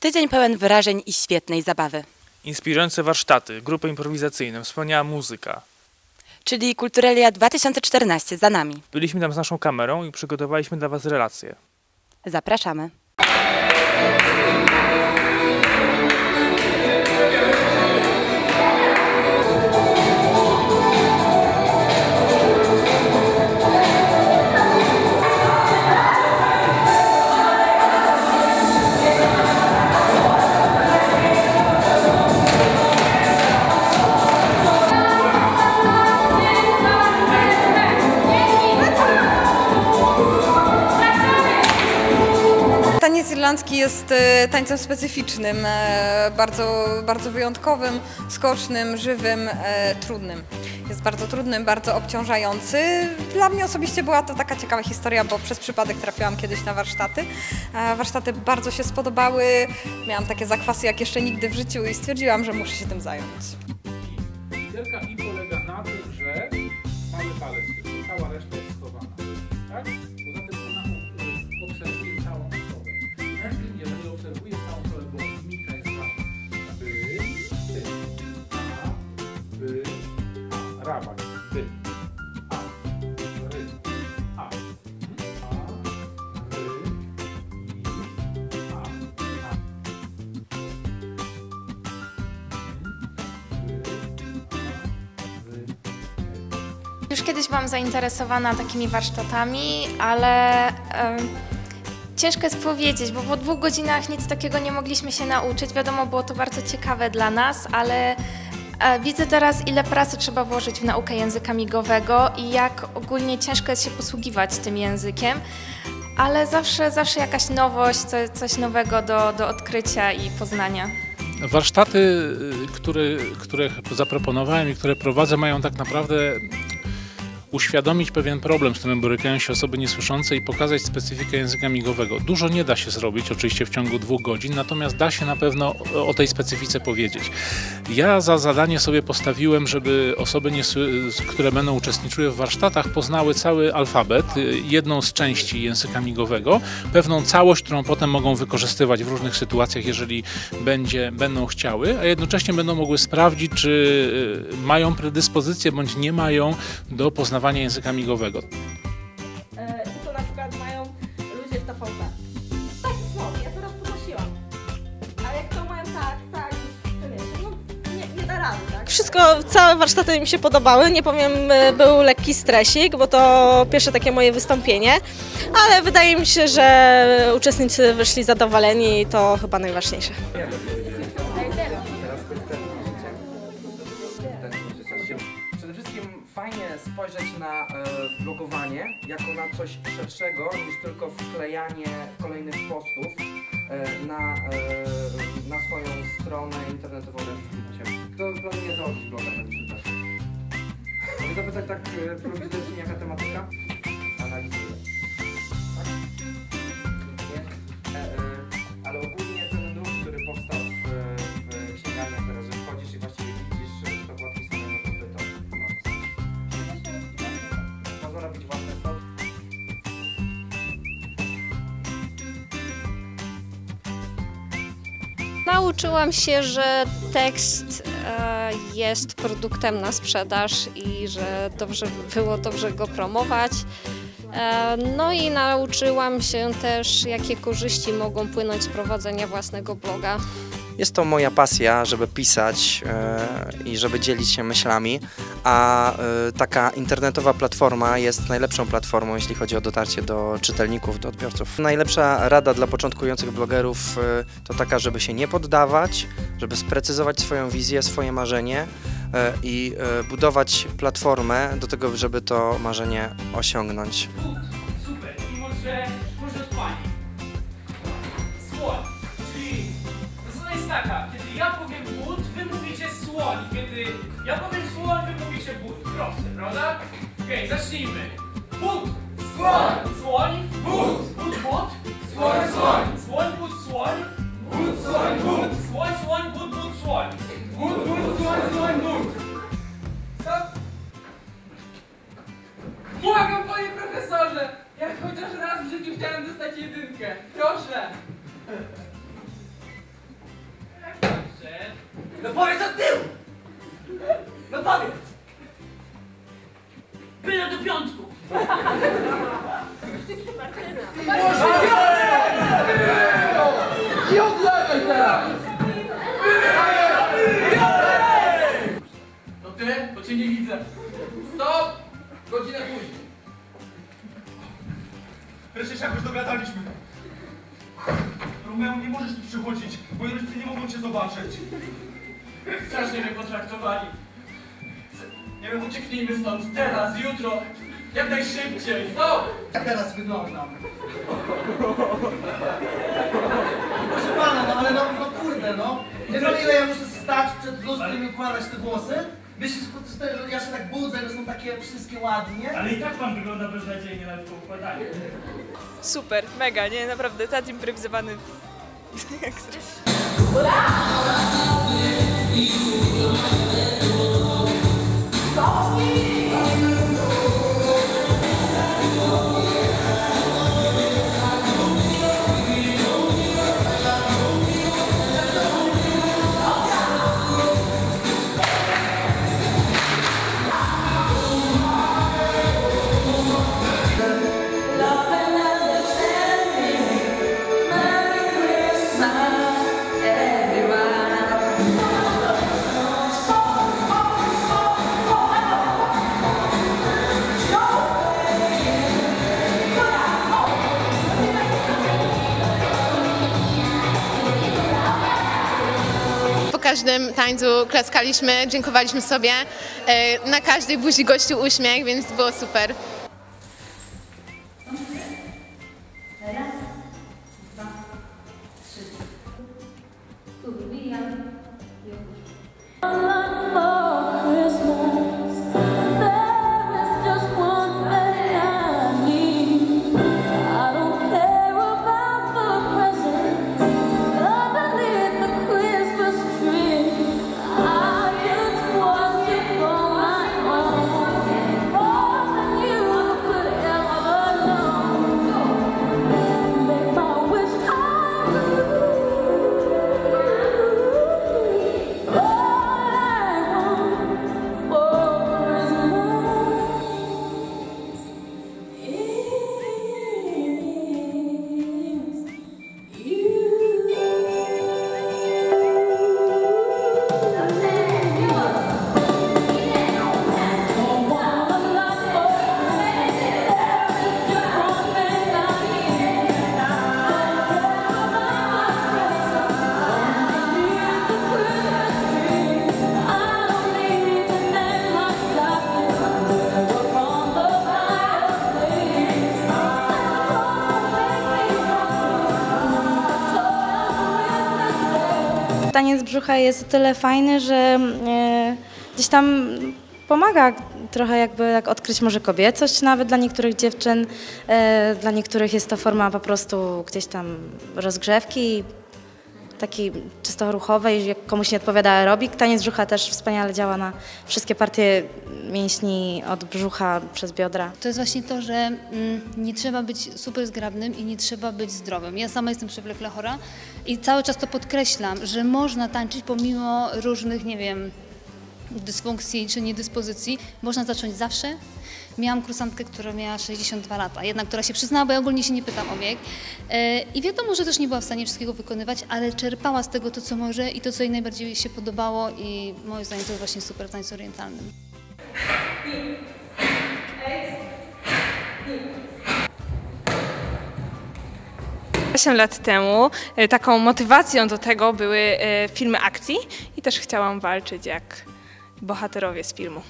Tydzień pełen wyrażeń i świetnej zabawy. Inspirujące warsztaty, grupy improwizacyjne, wspaniała muzyka. Czyli Kulturelia 2014 za nami. Byliśmy tam z naszą kamerą i przygotowaliśmy dla Was relacje. Zapraszamy. Jest e, tańcem specyficznym, e, bardzo, bardzo wyjątkowym, skocznym, żywym, e, trudnym. Jest bardzo trudnym, bardzo obciążający. Dla mnie osobiście była to taka ciekawa historia, bo przez przypadek trafiłam kiedyś na warsztaty. Warsztaty bardzo się spodobały, miałam takie zakwasy jak jeszcze nigdy w życiu i stwierdziłam, że muszę się tym zająć. Już kiedyś byłam zainteresowana takimi warsztatami, ale em, ciężko jest powiedzieć, bo po dwóch godzinach nic takiego nie mogliśmy się nauczyć. Wiadomo, było to bardzo ciekawe dla nas, ale e, widzę teraz, ile pracy trzeba włożyć w naukę języka migowego i jak ogólnie ciężko jest się posługiwać tym językiem. Ale zawsze, zawsze jakaś nowość, co, coś nowego do, do odkrycia i poznania. Warsztaty, y, które, które zaproponowałem i które prowadzę, mają tak naprawdę uświadomić pewien problem, z którym borykają się osoby niesłyszące i pokazać specyfikę języka migowego. Dużo nie da się zrobić, oczywiście w ciągu dwóch godzin, natomiast da się na pewno o- tej specyfice powiedzieć. Ja za zadanie sobie postawiłem, żeby osoby, które będą uczestniczyły w warsztatach, poznały cały alfabet, y, jedną z części języka migowego, pewną całość, którą potem mogą wykorzystywać w różnych sytuacjach, jeżeli będzie, będą chciały, a jednocześnie będą mogły sprawdzić, czy y, mają predyspozycję bądź nie mają do poznawania języka migowego. E, I to na przykład mają ludzie w TVP. Tak, słowo, ja teraz podnosiłam. A jak to mają tak, tak, to wiesz, no nie, nie da rady, tak? Wszystko, całe warsztaty mi się podobały. Nie powiem, e, był lekki stresik, bo to pierwsze takie moje wystąpienie, ale wydaje mi się, że uczestnicy wyszli zadowoleni i to chyba najważniejsze. Blogowanie jako na coś szerszego niż tylko wklejanie kolejnych postów e, na, e, na swoją stronę internetową. Kto planuje założyć bloga w najbliższym czasie? Mogę zapytać tak e, prowizorycznie jaka tematyka? Nauczyłam się, że tekst e, jest produktem na sprzedaż i że dobrze by było dobrze go promować. E, no i nauczyłam się też, jakie korzyści mogą płynąć z prowadzenia własnego bloga. Jest to moja pasja, żeby pisać e, i żeby dzielić się myślami, a e, taka internetowa platforma jest najlepszą platformą, jeśli chodzi o dotarcie do czytelników, do odbiorców. Najlepsza rada dla początkujących blogerów e, to taka, żeby się nie poddawać, żeby sprecyzować swoją wizję, swoje marzenie i budować platformę do tego, żeby to marzenie osiągnąć. Super. Taka, kiedy ja powiem but, Wy mówicie słoń. Kiedy ja powiem słoń, Wy mówicie but. Proste, prawda? Okej, zacznijmy. But. Słoń. Słoń. But. But, but. Słoń, słoń. Byle do piątku! I odlewaj teraz! To ty? To cię nie widzę. Stop! Godzinę później. Wreszcie się jakoś dogadaliśmy. Romeo, nie możesz tu przychodzić. Moi rodzice nie mogą cię zobaczyć. Strasznie mnie potraktowali. Nie wiem, ucieknijmy stąd teraz, jutro, jak najszybciej. Stop! Ja teraz wyglądam. Proszę pana, no ale no, no kurde, no. Nie no ile ja muszę stać przed lustrem i układać te włosy? Myślisz, że ja się tak budzę, że są takie wszystkie ładnie? Ale i tak pan wygląda beznadziejnie nawet po układaniu. Super, mega, nie? Naprawdę, teatr improwizowany. Po każdym tańcu klaskaliśmy, dziękowaliśmy sobie. E, Na każdej buzi gościu uśmiech, więc było super. Taniec brzucha jest o tyle fajny, że e, gdzieś tam pomaga trochę jakby tak odkryć może kobiecość nawet dla niektórych dziewczyn. E, dla niektórych jest to forma po prostu gdzieś tam rozgrzewki, takiej czysto ruchowej, jak komuś nie odpowiada aerobik. Taniec brzucha też wspaniale działa na wszystkie partie mięśni od brzucha przez biodra. To jest właśnie to, że mm, nie trzeba być super zgrabnym i nie trzeba być zdrowym. Ja sama jestem przewlekle chora i cały czas to podkreślam, że można tańczyć pomimo różnych, nie wiem, dysfunkcji czy niedyspozycji. Można zacząć zawsze. Miałam kursantkę, która miała 62 lata, jedna, która się przyznała, bo ja ogólnie się nie pytam o wiek. E, I wiadomo, że też nie była w stanie wszystkiego wykonywać, ale czerpała z tego to, co może i to, co jej najbardziej się podobało i moim zdaniem to jest właśnie super w tańcu orientalnym. Osiem lat temu e, taką motywacją do tego były e, filmy akcji i też chciałam walczyć jak bohaterowie z filmu.